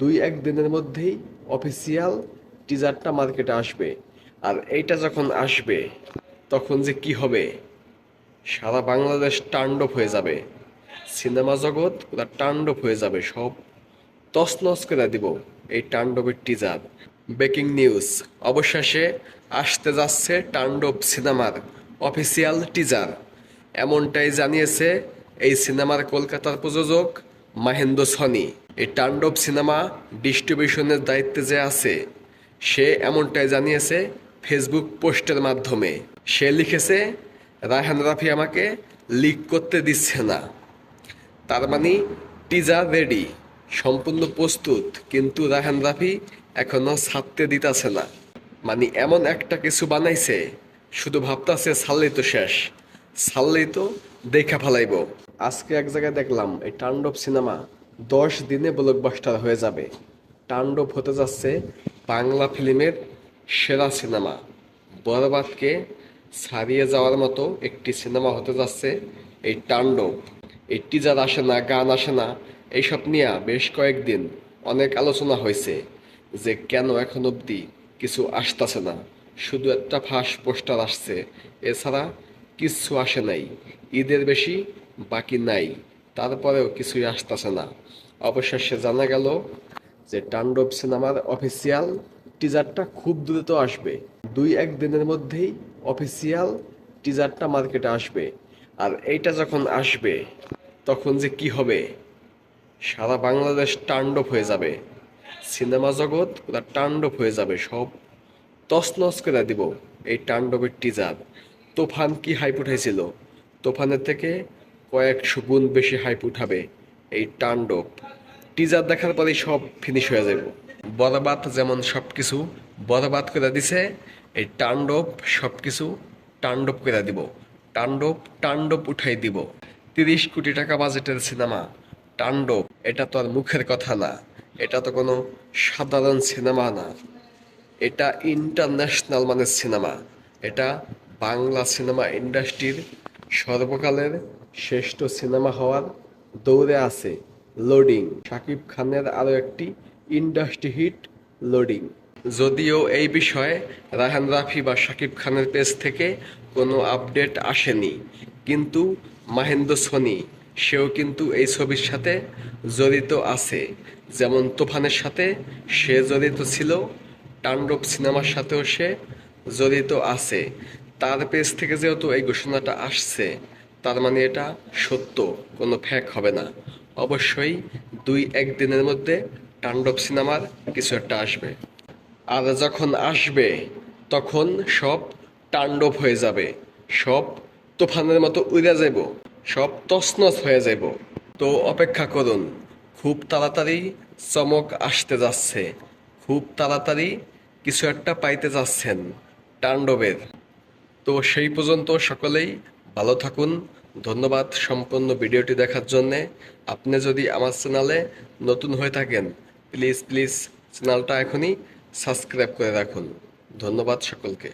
দুই, এক দিনের মধ্যেই অফিসিয়াল টিজারটা মার্কেটে আসবে। আর এইটা যখন আসবে, তখন যে কি হবে? সারা বাংলাদেশ টান্ডব হয়ে যাবে। সিনেমা জগৎ পুরা টান্ডব হয়ে যাবে, সব তছনছ করে দিব এই টান্ডবের টিজার ব্রেকিং নিউজ অবশেষে আসতে যাচ্ছে টান্ডব সিনেমার অফিসিয়াল টিজার এমনটাই জানিয়েছে এই সিনেমার কলকাতার প্রযোজক মাহেন্দ্র সনি। এই টান্ডব সিনেমা ডিস্ট্রিবিউশনের দায়িত্বে যে আছে, সে এমনটাই জানিয়েছে ফেসবুক পোস্টের মাধ্যমে। সে লিখেছে, রায়হান রাফি আমাকে লিক করতে দিচ্ছে না। তার মানে টিজার রেডি, সম্পূর্ণ প্রস্তুত, কিন্তু রায়হান রাফি এখনও ছাড়তে দিতেছে না। মানে এমন একটা কিছু বানাইছে, শুধু ভাবতাছে ছাড়লেই তো শেষ। ছাড়লেই তো দেখা ফেলাইব। আজকে এক জায়গায় দেখলাম, এই টান্ডব সিনেমা দশ দিনে ব্লকবাস্টার হয়ে যাবে। টান্ডব হতে যাচ্ছে বাংলা ফিল্মের সেরা সিনেমা। বরবাদকে ছাড়িয়ে যাওয়ার মতো একটি সিনেমা হতে যাচ্ছে এই তাণ্ডব। এই টিজার আসে না, গান আসে না, এইসব নিয়ে বেশ কয়েকদিন অনেক আলোচনা হয়েছে যে কেন এখন অবধি কিছু আসতেছে না। শুধু একটা ফাঁস পোস্টার আসছে। এছাড়া কিচ্ছু আসে নাই। ঈদের বেশি বাকি নাই। তারপরেও কিছুই আসতেছে না। অবশেষে জানা গেল যে তাণ্ডব সিনেমার অফিসিয়াল টিজারটা খুব দ্রুত আসবে। দুই এক দিনের মধ্যেই অফিসিয়াল টিজারটা মার্কেটে আসবে। আর এইটা যখন আসবে, তখন যে কি হবে? সারা বাংলাদেশ টান্ডব হয়ে যাবে। সিনেমা জগৎ পুরা টান্ডব হয়ে যাবে সব। তছনছ করে দিব এই টান্ডবের টিজার। তুফান কি হাইপ উঠাইছিল? তোফানের থেকে কয়েকশো গুণ বেশি হাইপ উঠাবে এই টান্ডব টিজার দেখার পরেই সব ফিনিশ হয়ে যাব বরবাদ যেমন সব কিছু বরবাদ করে দিছে, এই টান্ডব সব কিছু টান্ডব করে দিব। টান্ডব টান্ডব উঠাই দিব। তিরিশ কোটি টাকা বাজেটের সিনেমা টান্ডব এটা তো আর মুখের কথা না। এটা তো কোনো সাধারণ সিনেমা না। এটা ইন্টারন্যাশনাল মানের সিনেমা। এটা বাংলা সিনেমা ইন্ডাস্ট্রির সর্বকালের শ্রেষ্ঠ সিনেমা হওয়ার দৌড়ে আছে লোডিং। শাকিব খানের আরও একটি ইন্ডাস্ট্রি হিট লোডিং। যদিও এই বিষয়ে রাহান রাফি বা শাকিব খানের পেজ থেকে কোনো আপডেট আসেনি, কিন্তু মাহেন্দ্র সোনি, সেও কিন্তু এই ছবির সাথে জড়িত আছে। যেমন তুফানের সাথে সে জড়িত ছিল, তাণ্ডব সিনেমার সাথেও সে জড়িত আছে। তার পেজ থেকে যেহেতু এই ঘোষণাটা আসছে, তার মানে এটা সত্য, কোনো ফ্যাক হবে না। অবশ্যই দুই এক দিনের মধ্যে তাণ্ডব সিনেমার কিছু একটা আসবে। আর যখন আসবে, তখন সব তাণ্ডব হয়ে যাবে। সব তুফানের মতো উড়ে যাব সব তছনছ হয়ে যাব তো অপেক্ষা করুন, খুব তাড়াতাড়ি চমক আসতে যাচ্ছে। খুব তাড়াতাড়ি কিছু একটা পাইতে যাচ্ছেন তাণ্ডবের। তো সেই পর্যন্ত সকলেই ভালো থাকুন। ধন্যবাদ সম্পূর্ণ ভিডিওটি দেখার জন্যে। আপনি যদি আমার চ্যানেলে নতুন হয়ে থাকেন প্লিজ প্লিজ চ্যানেলটা এখনই সাবস্ক্রাইব করে রাখুন। ধন্যবাদ সকলকে।